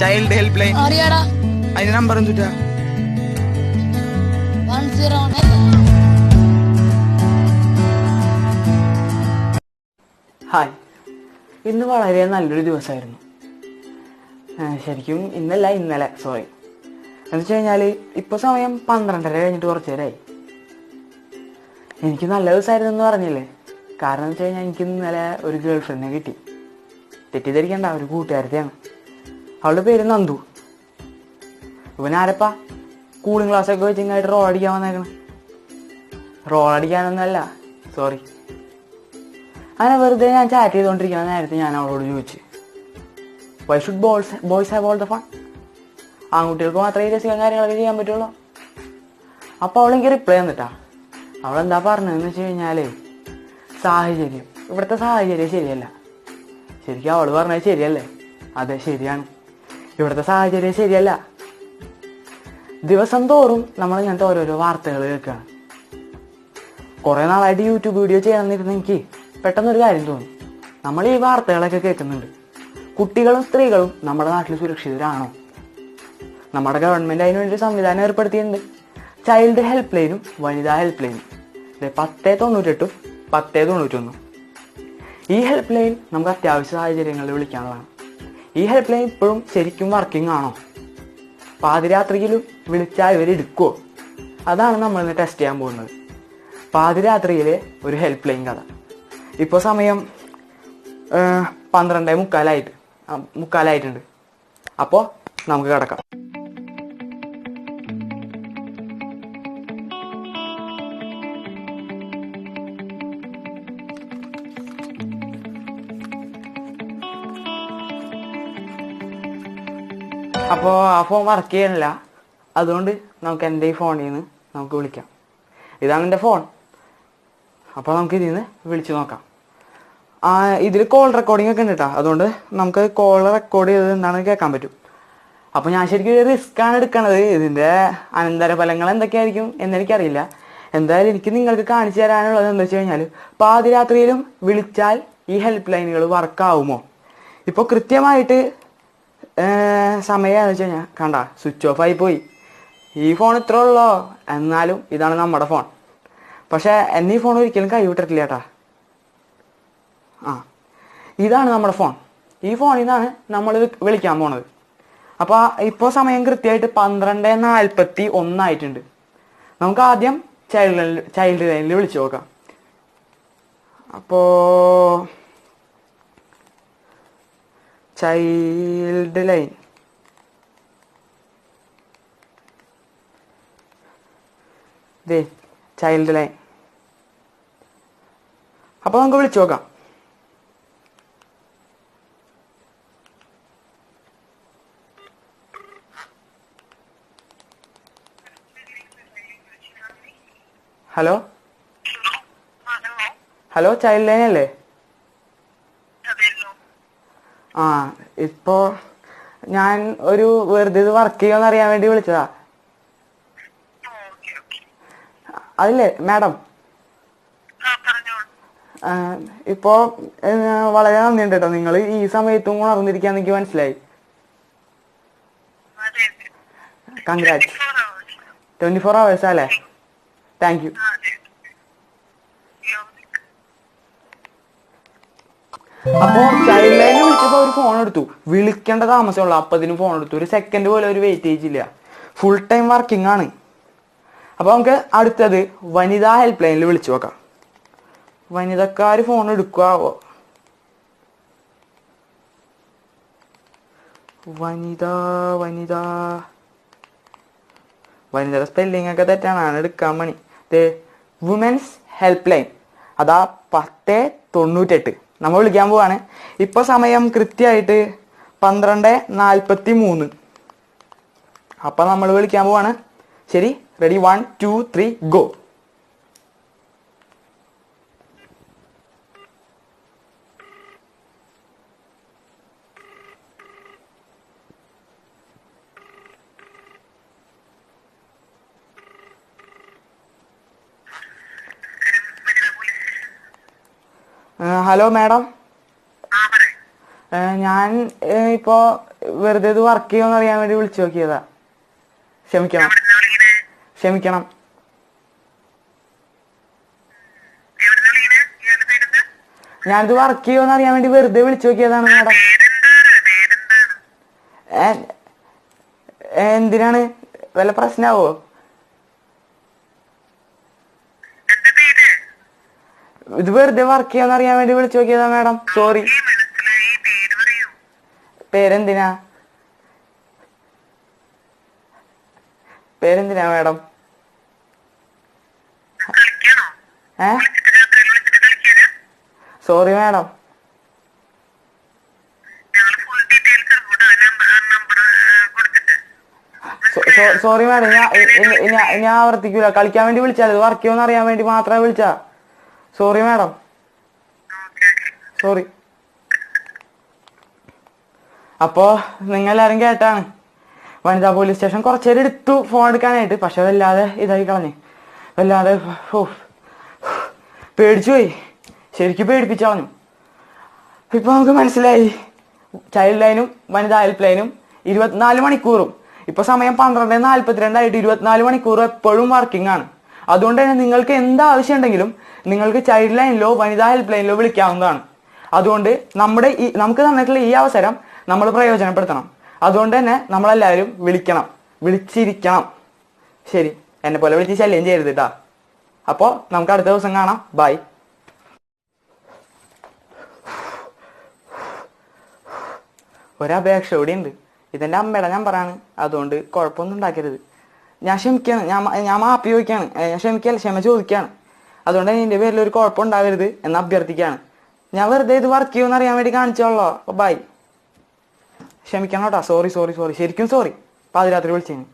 Child help line അറിയാടാ അതിന്റെ number എന്തുട്ടാ? One zero hi ഇന്ന് വളരെ നല്ലൊരു ദിവസമായിരുന്നു. ശരിക്കും ഇന്നല്ല ഇന്നലെ. സോറി എന്ന് വെച്ച് കഴിഞ്ഞാൽ ഇപ്പോൾ സമയം പന്ത്രണ്ടര കഴിഞ്ഞിട്ട് കുറച്ച് നേരമായി എനിക്ക് നല്ല ദിവസമായിരുന്നു എന്ന് പറഞ്ഞില്ലേ? കാരണം എന്ന് വെച്ച് കഴിഞ്ഞാൽ എനിക്ക് ഇന്നലെ ഒരു ഗേൾ ഫ്രണ്ടിനെ കിട്ടി. തെറ്റിദ്ധരിക്കണ്ട ഒരു കൂട്ടുകാരത്തെയാണ്. അവളുടെ പേര് നന്ദു. ഇവൻ ആരപ്പാ? കൂളിംഗ് ഗ്ലാസ് ഒക്കെ വെച്ചിങ്ങായിട്ട് റോൾ അടിക്കാൻ വന്നേക്കണം. റോൾ അടിക്കാനൊന്നുമല്ല സോറി അങ്ങനെ വെറുതെ ഞാൻ ചാറ്റ് ചെയ്തുകൊണ്ടിരിക്കുന്ന നേരത്തെ ഞാൻ അവളോട് ചോദിച്ചു why should boys boys have all the fun ആൺകുട്ടികൾക്ക് മാത്രമേ രസിക്കാൻ കാര്യങ്ങളൊക്കെ ചെയ്യാൻ പറ്റുള്ളൂ. അപ്പോൾ അവളെനിക്ക് റിപ്ലൈ തന്നിട്ടാ അവളെന്താ പറഞ്ഞതെന്ന് വെച്ച് കഴിഞ്ഞാലേ സാഹചര്യം ഇവിടുത്തെ സാഹചര്യം ശരിയല്ല. ശരിക്കും അവൾ പറഞ്ഞത് ശരിയല്ലേ? അതെ ശരിയാണ്. ഇവിടുത്തെ സാഹചര്യം ശരിയല്ല. ദിവസം തോറും നമ്മൾ ഇങ്ങനത്തെ ഓരോരോ വാർത്തകൾ കേൾക്കുകയാണ് കുറെ നാളായിട്ട് യൂട്യൂബ് വീഡിയോ ചെയ്യണമെന്നിരുന്ന എനിക്ക് പെട്ടെന്നൊരു കാര്യം തോന്നി. നമ്മൾ ഈ വാർത്തകളൊക്കെ കേൾക്കുന്നുണ്ട്. കുട്ടികളും സ്ത്രീകളും നമ്മുടെ നാട്ടിൽ സുരക്ഷിതരാണോ? നമ്മുടെ ഗവൺമെന്റ് അതിനുവേണ്ടി സംവിധാനം ഏർപ്പെടുത്തിയിട്ടുണ്ട്. ചൈൽഡ് ഹെൽപ്പ് ലൈനും വനിതാ ഹെൽപ്പ് ലൈനും പത്തേ തൊണ്ണൂറ്റെട്ടും പത്തേ തൊണ്ണൂറ്റൊന്നും. ഈ ഹെൽപ്പ് ലൈൻ നമുക്ക് അത്യാവശ്യ സാഹചര്യങ്ങളിൽ വിളിക്കാനുള്ളതാണ്. ഈ ഹെൽപ്പ് ലൈൻ ഇപ്പോഴും ശരിക്കും വർക്കിംഗ് ആണോ? പാതിരാത്രിയിലും വിളിച്ചാൽ ഇവർ എടുക്കുമോ അതാണ് നമ്മൾ ഇന്ന് ടെസ്റ്റ് ചെയ്യാൻ പോകുന്നത്. പാതിരാത്രിയിലെ ഒരു ഹെൽപ്പ് ലൈൻ കഥ. ഇപ്പോൾ സമയം പന്ത്രണ്ടേ മുക്കാലായിട്ട് മുക്കാലായിട്ടുണ്ട്. അപ്പോൾ നമുക്ക് കിടക്കാം. അപ്പോൾ ആ ഫോൺ വർക്ക് ചെയ്യണില്ല അതുകൊണ്ട് നമുക്ക് എന്റെ ഈ ഫോണിൽ നിന്ന് നമുക്ക് വിളിക്കാം. ഇതാണ് എന്റെ ഫോൺ അപ്പോൾ നമുക്ക് ഇതിൽ നിന്ന് വിളിച്ചു നോക്കാം. ആ ഇതിൽ കോൾ റെക്കോർഡിംഗ് ഒക്കെ ഉണ്ട് കേട്ടോ അതുകൊണ്ട് നമുക്ക് കോൾ റെക്കോർഡ് ചെയ്തത് എന്താണെന്ന് കേൾക്കാൻ പറ്റും. അപ്പോൾ ഞാൻ ശരിക്കും ഒരു റിസ്ക് ആണ് എടുക്കണത്. ഇതിന്റെ അനന്തരഫലങ്ങൾ എന്തൊക്കെയായിരിക്കും എന്നെനിക്കറിയില്ല എന്തായാലും എനിക്ക് നിങ്ങൾക്ക് കാണിച്ചു തരാനുള്ളത് എന്താ വെച്ച് കഴിഞ്ഞാൽ പാതിരാത്രിയിലും വിളിച്ചാൽ ഈ ഹെൽപ്പ് ലൈനുകൾ വർക്കാവുമോ ഇപ്പോൾ കൃത്യമായിട്ട് സമയമാണെന്ന് വെച്ച് കഴിഞ്ഞാൽ കണ്ട സ്വിച്ച് ഓഫ് ആയി പോയി. ഈ ഫോൺ ഇത്ര ഉള്ളോ? എന്നാലും ഇതാണ് നമ്മുടെ ഫോൺ പക്ഷേ എന്നെ ഫോൺ ഒരിക്കലും കൈവിട്ടിട്ടില്ല ചേട്ടാ ആ ഇതാണ് നമ്മുടെ ഫോൺ ഈ ഫോണിൽ നിന്നാണ് നമ്മൾ വിളിക്കാൻ പോണത്. അപ്പോൾ ഇപ്പോൾ സമയം കൃത്യമായിട്ട് പന്ത്രണ്ട് നാൽപ്പത്തി ഒന്നായിട്ടുണ്ട്. നമുക്ക് ആദ്യം ചൈൽഡ് ചൈൽഡ് ലൈനിൽ വിളിച്ചു നോക്കാം. അപ്പോൾ ചൈൽഡ് ലൈൻ ദേ ചൈൽഡ് ലൈൻ അപ്പോൾ നമുക്ക് വിളിച്ചു നോക്കാം. ഹലോ? ഹലോ. ചൈൽഡ് ലൈൻ അല്ലേ? ആ ഇപ്പോ ഞാൻ ഒരു വെറുതെ ഇത് വർക്ക് ചെയ്യുമെന്ന് അറിയാൻ വേണ്ടി വിളിച്ചതാ. അതില്ലേ മാഡം? ഇപ്പോ വളരെ നന്ദിയുണ്ട് കേട്ടോ നിങ്ങൾ ഈ സമയത്തും ഉണർന്നിരിക്കാന്ന് എനിക്ക് മനസ്സിലായി കൺഗ്രാറ്റ് ട്വന്റി ഫോർ അവേഴ്സ് അല്ലേ? താങ്ക് യു അപ്പോ ഫോൺ എടുത്തു. വിളിക്കേണ്ട താമസമുള്ളൂ അപ്പത്തിനും ഫോൺ എടുത്തു. ഒരു സെക്കൻഡ് പോലെ ഒരു വെയിറ്റേജ് ഇല്ല. ഫുൾ ടൈം വർക്കിംഗ് ആണ്. അപ്പോൾ നമുക്ക് അടുത്തത് വനിതാ ഹെൽപ്പ് ലൈനിൽ വിളിച്ചു നോക്കാം. വനിതക്കാര് ഫോൺ എടുക്കാവോ? വനിത വനിത. വനിതയുടെ സ്പെല്ലിംഗ് ഒക്കെ തെറ്റാണ്. എടുക്കാൻ മണി വുമൻസ് ഹെൽപ്പ് ലൈൻ അതാ പത്ത് തൊണ്ണൂറ്റെട്ട്. നമ്മൾ വിളിക്കാൻ പോവാണ്. ഇപ്പൊ സമയം കൃത്യമായിട്ട് പന്ത്രണ്ട് നാൽപ്പത്തി മൂന്ന് അപ്പൊ നമ്മൾ വിളിക്കാൻ പോവാണ്. ശരി? Ready one two three go hello madam. ഞാൻ ഇപ്പോ വെറുതെ ഇത് വർക്ക് ചെയ്യുമെന്ന് അറിയാൻ വേണ്ടി വിളിച്ചു നോക്കിയതാ. ക്ഷമിക്കണം. ക്ഷമിക്കണം. ഞാനിത് വർക്ക് ചെയ്യുമെന്ന് അറിയാൻ വേണ്ടി വെറുതെ വിളിച്ചു നോക്കിയതാണ് മാഡം. എന്തിനാണ്? വല്ല പ്രശ്നാവോ എന്താ പേര് ഇത് വെറുതെ വർക്ക് ചെയ്യാന്ന് അറിയാൻ വേണ്ടി വിളിച്ചു നോക്കിയതാ മാഡം. സോറി പേരെന്തിനാ? പേരെന്തിനാ മാഡം? ഏ? Sorry madam. സോറി മാഡം ഞാൻ ഞാൻ ഞാൻ ആവർത്തിക്കൂല. കളിക്കാൻ വേണ്ടി വിളിച്ചാൽ ഇത് വർക്ക് ചെയ്യുമെന്ന് അറിയാൻ വേണ്ടി മാത്രമേ വിളിച്ചാ. സോറി മാഡം സോറി അപ്പോ നിങ്ങൾ എല്ലാരും കേട്ടാണ്. വനിതാ പോലീസ് സ്റ്റേഷൻ കുറച്ചേരം എടുത്തു ഫോൺ എടുക്കാനായിട്ട്. പക്ഷെ വല്ലാതെ ഇതായി കളഞ്ഞ്. വല്ലാതെ പേടിച്ചു പോയി ശരിക്കും പേടിപ്പിച്ചു കളഞ്ഞു. ഇപ്പൊ നമുക്ക് മനസ്സിലായി. ചൈൽഡ് ലൈനും വനിതാ ഹെൽപ്പ് ലൈനും ഇരുപത്തിനാല് മണിക്കൂറും. ഇപ്പൊ സമയം പന്ത്രണ്ട് നാല്പത്തിരണ്ടായിട്ട് ഇരുപത്തിനാല് മണിക്കൂർ എപ്പോഴും വർക്കിംഗ് ആണ്. അതുകൊണ്ട് തന്നെ നിങ്ങൾക്ക് എന്താ ആവശ്യം ഉണ്ടെങ്കിലും നിങ്ങൾക്ക് ചൈൽഡ് ലൈനിലോ വനിതാ ഹെൽപ്പ് ലൈനിലോ വിളിക്കാവുന്നതാണ്. അതുകൊണ്ട് നമ്മുടെ ഈ നമുക്ക് തന്നിട്ടുള്ള ഈ അവസരം നമ്മൾ പ്രയോജനപ്പെടുത്തണം. അതുകൊണ്ട് തന്നെ നമ്മളെല്ലാവരും വിളിക്കണം. വിളിച്ചിരിക്കണം. ശരി. എന്നെ പോലെ വിളിച്ച് ശല്യം ചെയ്യരുത് കേട്ടാ അപ്പോൾ നമുക്ക് അടുത്ത ദിവസം കാണാം. ബൈ ഒരപേക്ഷ കൂടി ഉണ്ട്. ഇതെന്റെ അമ്മയുടെ പറയാണ് അതുകൊണ്ട് കുഴപ്പമൊന്നും ഉണ്ടാക്കരുത്. ഞാൻ ക്ഷമിക്കാണ് ഞാൻ ഞാൻ മാപ്പി ചോദിക്കാണ്. ഞാൻ ക്ഷമ ചോദിക്കാണ്. അതുകൊണ്ട് എന്റെ പേരിൽ ഒരു കുഴപ്പം ഉണ്ടാവരുത് എന്ന് അഭ്യർത്ഥിക്കുകയാണ് ഞാൻ വെറുതെ ഇത് വർക്ക് ചെയ്യുമെന്ന് അറിയാൻ വേണ്ടി കാണിച്ചോളോ. ബൈ ക്ഷമിക്കണം കേട്ടോ. സോറി സോറി സോറി ശരിക്കും സോറി പാതിരാത്രി വിളിച്ചതിന്.